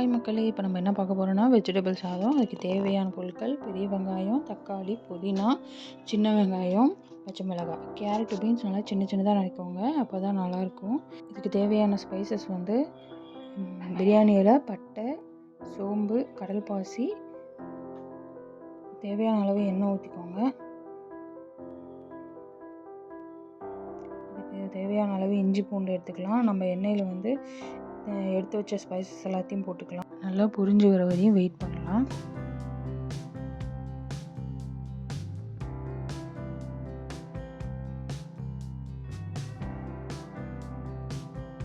Hi மக்களே இப்போ நம்ம என்ன பார்க்க போகிறோம்னா வெஜிடபிள் சாதம். அதுக்கு தேவையான பொருட்கள் பெரிய வெங்காயம் தக்காளி புதினா சின்ன வெங்காயம் பச்சை மிளகாய். கேரட் பீன்ஸ் நல்லா சின்ன சின்னதாக நறுக்கோங்க அப்போ தான் நல்லாயிருக்கும். இதுக்கு தேவையான ஸ்பைசஸ் வந்து பிரியாணியில் பிரியாணி இலை பட்டை சோம்பு கடல் பாசி. தேவையான அளவு எண்ணெய் ஊற்றிக்கோங்க இதுக்கு தேவையான அளவு இஞ்சி பூண்டு எடுத்துக்கலாம். நம்ம எண்ணெயில் வந்து எடுத்து வச்ச ஸ்பைசஸ் எல்லாத்தையும் போட்டுக்கலாம். நல்லா புரிஞ்சு வர வரையும் வெயிட் பண்ணலாம்.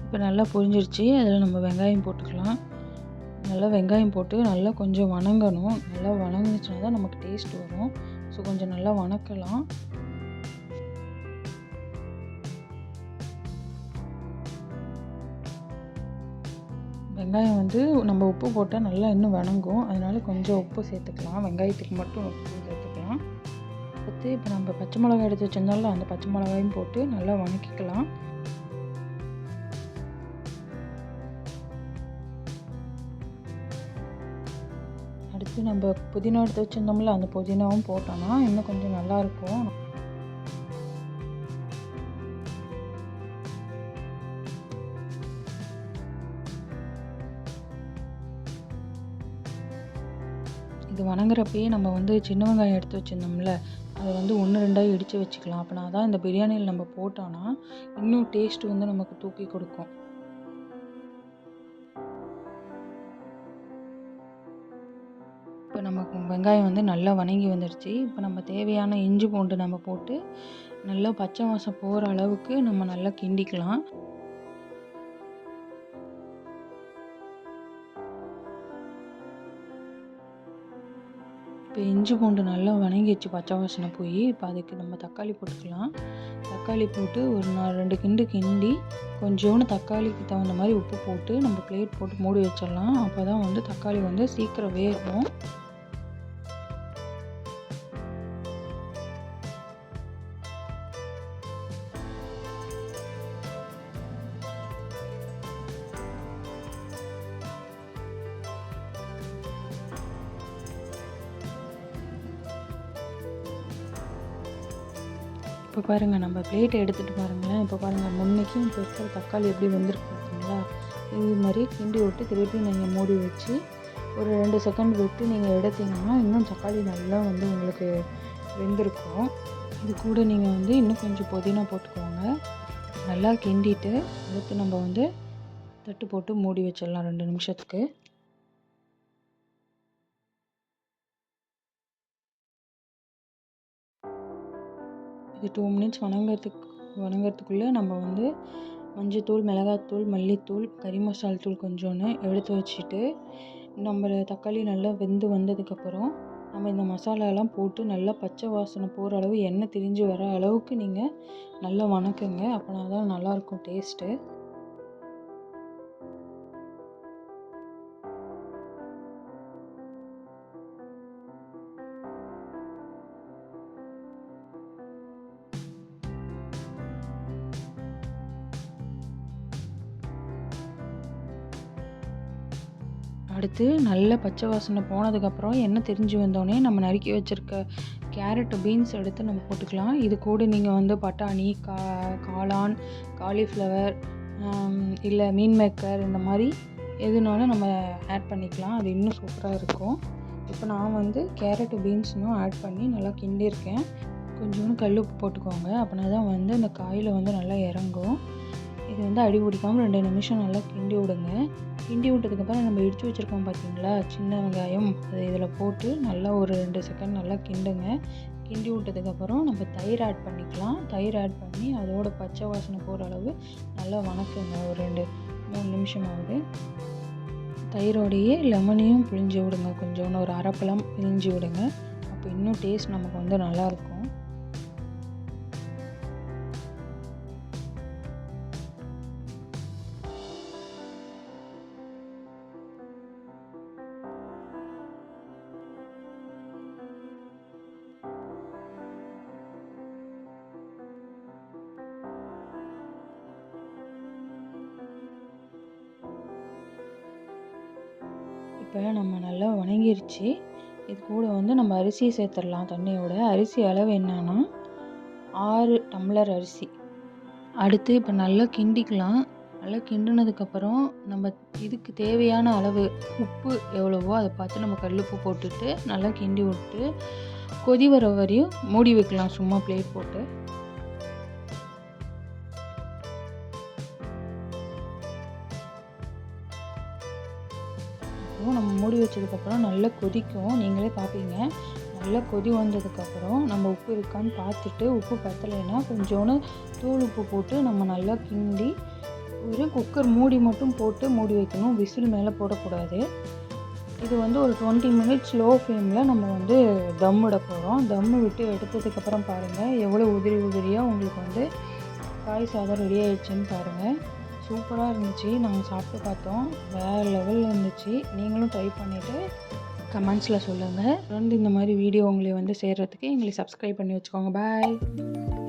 இப்போ நல்லா புரிஞ்சிருச்சு. அதில் நம்ம வெங்காயம் போட்டுக்கலாம். நல்லா வெங்காயம் போட்டு நல்லா கொஞ்சம் வணங்கணும். நல்லா வணங்குச்சுன்னா தான் நமக்கு டேஸ்ட் வரும். ஸோ கொஞ்சம் நல்லா வணக்கலாம். வெங்காயம் வந்து நம்ம உப்பு போட்டால் நல்லா இன்னும் வணங்கும். அதனால கொஞ்சம் உப்பு சேர்த்துக்கலாம். வெங்காயத்துக்கு மட்டும் உப்பு சேர்த்துக்கலாம். அடுத்து இப்போ நம்ம பச்சை மிளகாய் எடுத்து வச்சிருந்தாலும் அந்த பச்சை மிளகாயும் போட்டு நல்லா வணக்கிக்கலாம். அடுத்து நம்ம புதினா எடுத்து வச்சிருந்தோம்ல அந்த புதினாவும் போட்டோம்னா இன்னும் கொஞ்சம் நல்லாயிருக்கும் இது வணங்குறப்பயே நம்ம வந்து சின்ன வெங்காயம் எடுத்து வச்சுருந்தோம்ல அதை வந்து ஒன்று ரெண்டாக இடித்து வச்சுக்கலாம். அப்படின்னா தான் இந்த பிரியாணியில் நம்ம போட்டோன்னா இன்னும் டேஸ்ட் வந்து நமக்கு தூக்கி கொடுக்கும். இப்போ நமக்கு வெங்காயம் வந்து நல்லா வணங்கி வந்துடுச்சு இப்போ நம்ம தேவையான இஞ்சி பூண்டு நம்ம போட்டு நல்லா பச்சை வாசம் போகிற அளவுக்கு நம்ம நல்லா கிண்டிக்கலாம். இப்போ இஞ்சி பூண்டு நல்லா வணங்கிடுச்சு பச்சை வாசனை போய் இப்போ அதுக்கு நம்ம தக்காளி போட்டுக்கலாம். தக்காளி போட்டு ஒரு நாலு ரெண்டு கிண்டு கிண்டி கொஞ்சோண்டு தக்காளிக்கு தகுந்த மாதிரி உப்பு போட்டு நம்ம பிளேட் போட்டு மூடி வச்சிடலாம். அப்போ தான் வந்து தக்காளி வந்து சீக்கிரம் வேகும். இப்போ பாருங்கள் நம்ம பிளேட்டை எடுத்துகிட்டு பாருங்களேன். இப்போ பாருங்கள் முன்னைக்கும் இப்போ இருக்கிற தக்காளி எப்படி வெந்திருக்கு பார்த்தீங்களா? இது மாதிரி கிண்டி விட்டு திருப்பி நீங்கள் மூடி வச்சு ஒரு ரெண்டு செகண்ட் விட்டு நீங்கள் எடுத்தீங்கன்னா இன்னும் தக்காளி நல்லா வந்து உங்களுக்கு வெந்திருக்கும். இது கூட நீங்கள் வந்து இன்னும் கொஞ்சம் புதினா போட்டுக்கோங்க. நல்லா கிண்டிட்டு அடுத்து நம்ம வந்து தட்டு போட்டு மூடி வச்சிடலாம் ரெண்டு நிமிஷத்துக்கு. இது டூ மினிட்ஸ் வணங்கிறதுக்கு வணங்கிறதுக்குள்ளே நம்ம வந்து மஞ்சத்தூள் மிளகாத்தூள் மல்லித்தூள் கறி மசால் தூள் கொஞ்சோன்னு எடுத்து வச்சுட்டு நம்ம தக்காளி நல்லா வெந்து வந்ததுக்கப்புறம் நம்ம இந்த மசாலாலாம் போட்டு நல்லா பச்சை வாசனை போகிற அளவு எண்ணெய் திரிஞ்சு வர அளவுக்கு நீங்கள் நல்லா வணக்குங்க. அப்போனா தான் நல்லாயிருக்கும் டேஸ்ட்டு. அடுத்து நல்ல பச்சை வாசனை போனதுக்கப்புறம் எண்ணெய் தெரிஞ்சு வந்தோடனே நம்ம நறுக்கி வச்சுருக்க கேரட்டு பீன்ஸ் எடுத்து நம்ம போட்டுக்கலாம். இது கூட நீங்கள் வந்து பட்டாணி கா காளான் காலிஃப்ளவர் இல்லை மீன் மேக்கர் இந்த மாதிரி எதுனாலும் நம்ம ஆட் பண்ணிக்கலாம். அது இன்னும் சூப்பராக இருக்கும். இப்போ நான் வந்து கேரட்டு பீன்ஸ்னும் ஆட் பண்ணி நல்லா கிண்டியிருக்கேன். கொஞ்சோண்டு கல் உப்பு போட்டுக்கோங்க. அப்படின்னா தான் வந்து அந்த காயில் வந்து நல்லா இறங்கும். இது வந்து அடி பிடிக்காமல் ரெண்டு நிமிஷம் நல்லா கிண்டி விடுங்க. கிண்டி விட்டதுக்கப்புறம் நம்ம இடித்து வச்சுருக்கோம் பார்த்தீங்களா சின்ன வெங்காயம் அது இதில் போட்டு நல்லா ஒரு ரெண்டு செகண்ட் நல்லா கிண்டுங்க. கிண்டி விட்டதுக்கப்புறம் நம்ம தயிர் ஆட் பண்ணிக்கலாம். தயிர் ஆட் பண்ணி அதோட பச்சை வாசனை போகிற அளவு நல்லா வணக்குங்க. ஒரு ரெண்டு மூணு நிமிஷமாவது. தயிரோடையே லெமனையும் பிழிஞ்சு விடுங்க. கொஞ்சோண்டு ஒரு அரைப்பழம் பிழிஞ்சு விடுங்க. அப்போ இன்னும் டேஸ்ட் நமக்கு வந்து நல்லாயிருக்கும் இப்போ நம்ம நல்லா வணங்கிருச்சு. இது கூட வந்து நம்ம அரிசியை சேர்த்துடலாம் தண்ணியோட. அரிசி அளவு என்னன்னா ஆறு டம்ளர் அரிசி. அடுத்து இப்போ நல்லா கிண்டிக்கலாம். நல்லா கிண்டினதுக்கப்புறம் நம்ம இதுக்கு தேவையான அளவு உப்பு எவ்வளவோ அதை பார்த்து நம்ம கல்லுப்பு போட்டுட்டு நல்லா கிண்டி விட்டு கொதி வர வரையும் மூடி வைக்கலாம். சும்மா பிளேட் போட்டு. அப்புறம் நம்ம மூடி வச்சதுக்கப்புறம் நல்லா கொதிக்கும். நீங்களே பார்ப்பீங்க நல்லா கொதி வந்ததுக்கப்புறம் நம்ம உப்பு இருக்கான்னு பார்த்துட்டு உப்பு பத்தலைன்னா கொஞ்சோண்டு தூள் உப்பு போட்டு நம்ம நல்லா கிண்டி ஒரு குக்கர் மூடி மட்டும் போட்டு மூடி வைக்கணும். விசில் மேலே போடக்கூடாது. இது வந்து ஒரு டுவெண்ட்டி மினிட்ஸ் லோ ஃப்ளேமில் நம்ம வந்து தம் விட போகிறோம் தம்மு விட்டு எடுத்ததுக்கப்புறம் பாருங்கள் எவ்வளோ உதிரி உதிரியாக உங்களுக்கு வந்து காய் சாதம் ரெடி ஆயிடுச்சுன்னு பாருங்கள் சூப்பராக இருந்துச்சு. நாங்கள் சாப்பிட்டு பார்த்தோம். வேறு லெவல் இருந்துச்சு நீங்களும் ட்ரை பண்ணிவிட்டு கமெண்ட்ஸில் சொல்லுங்கள் தொடர்ந்து இந்த மாதிரி வீடியோ உங்களை வந்து சேர்கிறதுக்கு எங்களை சப்ஸ்கிரைப் பண்ணி வச்சுக்கோங்க. பாய்